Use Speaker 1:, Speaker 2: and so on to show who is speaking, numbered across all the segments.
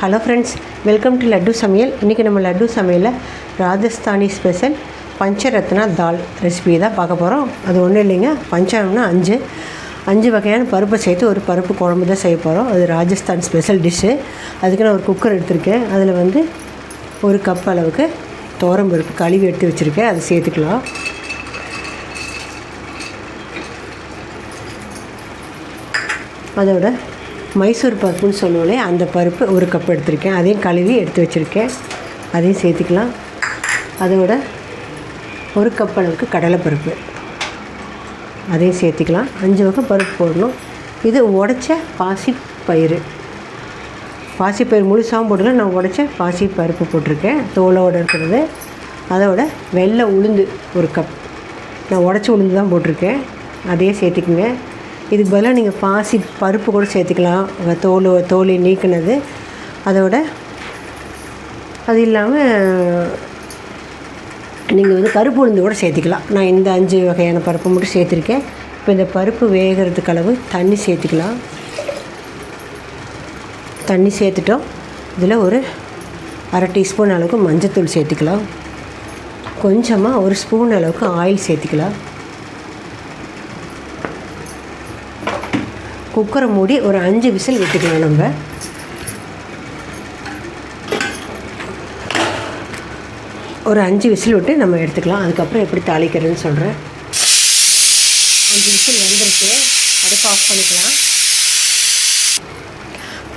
Speaker 1: Hello friends welcome to Laddu Samayal இன்றைக்கி நம்ம லட்டு சமையலில் ராஜஸ்தானி ஸ்பெஷல் பஞ்சரத்னா தால் ரெசிபி தான் பார்க்க போகிறோம் அது ஒன்றும் இல்லைங்க பஞ்சரம்னா அஞ்சு. அஞ்சு வகையான பருப்பை சேர்த்து ஒரு பருப்பு குழம்பு தான் செய்ய போகிறோம் அது ராஜஸ்தான் ஸ்பெஷல் டிஷ்ஷு அதுக்கு நான் ஒரு குக்கர் எடுத்திருக்கேன். அதில் வந்து ஒரு கப் அளவுக்கு தோரம் பருப்பு கழுவி எடுத்து வச்சுருக்கேன். அதை சேர்த்துக்கலாம். அதோட மைசூர் பருப்புன்னு சொல்லுவோம்லே அந்த பருப்பு ஒரு கப் எடுத்திருக்கேன். அதையும் கழுவி எடுத்து வச்சுருக்கேன். அதையும் சேர்த்துக்கலாம். அதோட ஒரு கப் அளவுக்கு கடலைப்பருப்பு. அதையும் சேர்த்துக்கலாம். அஞ்சு வகை பருப்பு போடணும். இது உடச்ச பாசி பயிறு. பாசிப்பயிறு முழுசாகவும் போடல நான் உடச்ச பாசி பருப்பு போட்டிருக்கேன். தோலோடு இருக்கிறது. அதோட வெள்ளை உளுந்து ஒரு கப் நான் உடச்ச உளுந்து தான் போட்டிருக்கேன். அதையே சேர்த்துக்குங்க. இதுக்கு பதிலாக நீங்கள் பாசி பருப்பு கூட சேர்த்துக்கலாம். தோல் தோலி நீக்கினது. அதோட அது இல்லாமல் நீங்கள் வந்து கருப்பு உளுந்து கூட சேர்த்துக்கலாம். நான் இந்த அஞ்சு வகையான பருப்பு மட்டும் சேர்த்துருக்கேன். இப்போ இந்த பருப்பு வேகிறதுக்கு அளவு தண்ணி சேர்த்துக்கலாம். தண்ணி சேர்த்துட்டோம். இதில் ஒரு அரை டீஸ்பூன் அளவுக்கு மஞ்சத்தூள் சேர்த்துக்கலாம். கொஞ்சமாக ஒரு ஸ்பூன் அளவுக்கு ஆயில் சேர்த்துக்கலாம். குக்கரை மூடி ஒரு அஞ்சு விசில் விட்டுக்கலாம் நம்ம. ஒரு அஞ்சு விசில் விட்டு நம்ம எடுத்துக்கலாம். அதுக்கப்புறம் எப்படி தாளிக்கிறதுன்னு சொல்கிறேன் அஞ்சு விசில் வந்துருக்கு. அடுப்பு ஆஃப் பண்ணிக்கலாம்.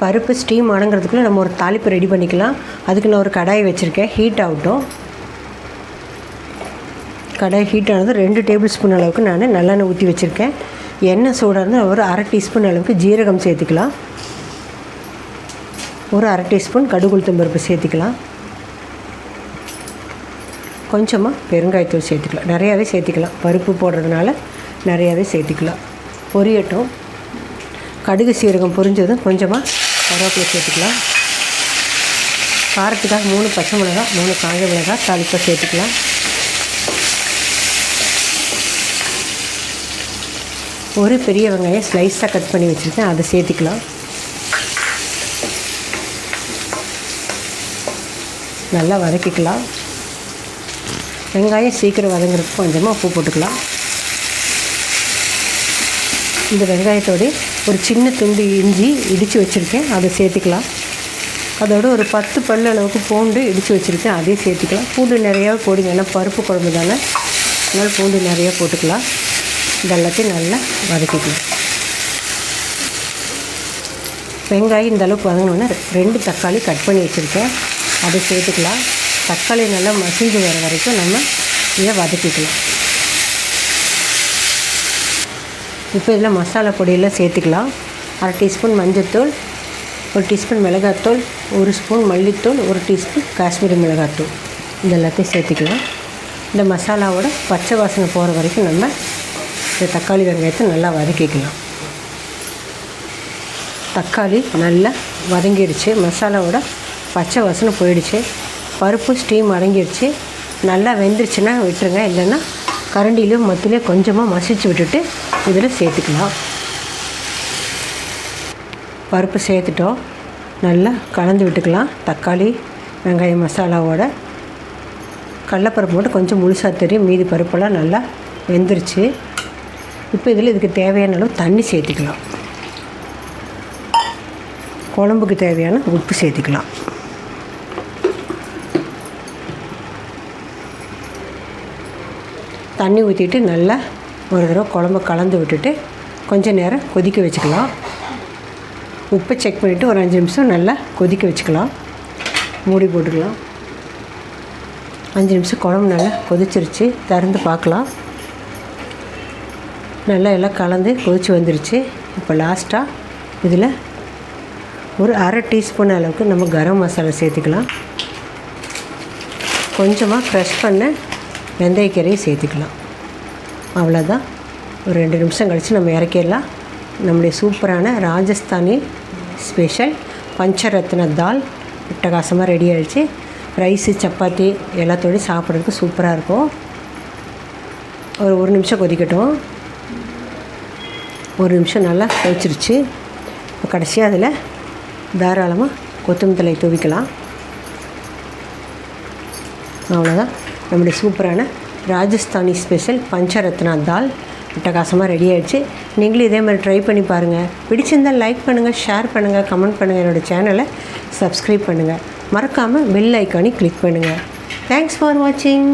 Speaker 1: பருப்பு ஸ்டீம் அடங்கிறதுக்குள்ளே நம்ம ஒரு தாளிப்பு ரெடி பண்ணிக்கலாம். அதுக்கு நான் ஒரு கடாய் வச்சுருக்கேன். ஹீட் ஆகட்டும். கடாய் ஹீட் ஆனது ரெண்டு டேபிள் ஸ்பூன் அளவுக்கு நான் நல்லெண்ணெய் ஊற்றி வச்சுருக்கேன். எண்ணெய் சூடாக இருந்தால் ஒரு அரை டீஸ்பூன் அளவுக்கு ஜீரகம் சேர்த்துக்கலாம். ஒரு அரை டீஸ்பூன் கடுகுளுத்தம் பருப்பு சேர்த்துக்கலாம். கொஞ்சமாக பெருங்காயத்தூள் சேர்த்துக்கலாம். நிறையாவே சேர்த்துக்கலாம். பருப்பு போடுறதுனால நிறையாவே சேர்த்துக்கலாம். பொரியட்டும். கடுகு சீரகம் பொரிஞ்சதும் கொஞ்சமாக கருவேப்பிலை சேர்த்துக்கலாம். காரத்துக்காக மூணு பச்சை மிளகா மூணு காஞ்ச மிளகா தாளிப்பாக சேர்த்துக்கலாம். ஒரு பெரிய வெங்காயம் ஸ்லைஸாக கட் பண்ணி வச்சுருக்கேன் அதை சேர்த்துக்கலாம். நல்லா வதக்கிக்கலாம். வெங்காயம் சீக்கிரம் வதங்குறதுக்கு கொஞ்சமாக உப்பு போட்டுக்கலாம். இந்த வெங்காயத்தோடு ஒரு சின்ன துண்டு இஞ்சி இடித்து வச்சுருக்கேன். அதை சேர்த்துக்கலாம். அதோட ஒரு பத்து பல் அளவுக்கு பூண்டு இடித்து வச்சுருக்கேன். அதையும் சேர்த்துக்கலாம். பூண்டு நிறையா போடுங்க. ஏன்னா பருப்பு குழம்பு தானே. அதனால் பூண்டு நிறையா போட்டுக்கலாம். இது எல்லாத்தையும் நல்லா வதக்கிக்கலாம். வெங்காயம் இந்த அளவுக்கு ரெண்டு தக்காளி கட் பண்ணி வச்சுருக்கேன். அதை சேர்த்துக்கலாம். தக்காளி நல்லா மசிஞ்சு வர வரைக்கும் நம்ம இதை வதக்கிக்கலாம். இப்போ இதில் மசாலா பொடியெல்லாம் சேர்த்துக்கலாம். அரை டீஸ்பூன் மஞ்சத்தூள் ஒரு டீஸ்பூன் மிளகாத்தூள் ஒரு ஸ்பூன் மல்லித்தூள் ஒரு டீஸ்பூன் காஷ்மீரி மிளகாத்தூள் இது எல்லாத்தையும் சேர்த்துக்கலாம். இந்த மசாலாவோட பச்சை வாசனை போகிற வரைக்கும் நம்ம இந்த தக்காளி வெங்காயத்தை நல்லா வதக்கிக்கலாம். தக்காளி நல்லா வதங்கிடுச்சு மசாலாவோட பச்சை வாசனை போயிடுச்சு. பருப்பு ஸ்டீம் அடங்கிடுச்சு நல்லா வெந்துருச்சுன்னா விட்டுருங்க. இல்லைன்னா கரண்டிலையும் மத்திலையும் கொஞ்சமாக மசிச்சு விட்டுட்டு இதில் சேர்த்துக்கலாம். பருப்பு சேர்த்துட்டோம். நல்லா கலந்து விட்டுக்கலாம். தக்காளி வெங்காயம் மசாலாவோட கடலப்பருப்பு மட்டும் கொஞ்சம் முழுசாக தெரியும். மீதி பருப்பெல்லாம் நல்லா வெந்துருச்சு. இப்போ இதில் இதுக்கு தேவையான அளவு தண்ணி சேர்த்துக்கலாம். குழம்புக்கு தேவையான உப்பு சேர்த்துக்கலாம். தண்ணி ஊற்றிட்டு நல்லா ஒரு தடவை குழம்பு கலந்து விட்டுட்டு கொஞ்சம் நேரம் கொதிக்க வச்சுக்கலாம். உப்பை செக் பண்ணிவிட்டு ஒரு அஞ்சு நிமிஷம் நல்லா கொதிக்க வச்சுக்கலாம். மூடி போட்டுக்கலாம். அஞ்சு நிமிஷம் குழம்பு நல்லா கொதிச்சிருச்சு. திறந்து பார்க்கலாம். நல்லா எல்லாம் கலந்து கொதிச்சு வந்துருச்சு. இப்போ லாஸ்ட்டாக இதில் ஒரு அரை டீஸ்பூன் அளவுக்கு நம்ம கரம் மசாலா சேர்த்துக்கலாம். கொஞ்சமாக ஃப்ரெஷ் பண்ண வெந்தயக்கீரையை சேர்த்துக்கலாம். அவ்வளோதான் ஒரு ரெண்டு நிமிஷம் கழித்து நம்ம இறக்கிடலாம். நம்முடைய சூப்பரான ராஜஸ்தானி ஸ்பெஷல் பஞ்சரத்ன தால் அட்டகாசமாக ரெடி ஆகிடுச்சு ரைஸு சப்பாத்தி எல்லாத்தோடையும் சாப்பிட்றதுக்கு சூப்பராக இருக்கும். ஒரு ஒரு நிமிஷம் கொதிக்கட்டும். ஒரு நிமிஷம் நல்லா கொதிச்சிருச்சு இப்போ கடைசியாக அதில் தாராளமாக கொத்தமல்லி தழை தூவிக்கலாம். அவ்வளோதான் நம்முடைய சூப்பரான ராஜஸ்தானி ஸ்பெஷல் பஞ்சரத்னா தால் அட்டகாசமாக ரெடி ஆகிடுச்சு நீங்களும் இதே மாதிரி ட்ரை பண்ணி பாருங்கள் பிடிச்சிருந்தால் லைக் பண்ணுங்கள் ஷேர் பண்ணுங்கள் கமெண்ட் பண்ணுங்கள் என்னோடய சேனலை சப்ஸ்கிரைப் பண்ணுங்கள் மறக்காமல் பெல் ஐக்கானி கிளிக் பண்ணுங்கள் தேங்க்ஸ் ஃபார் வாட்சிங்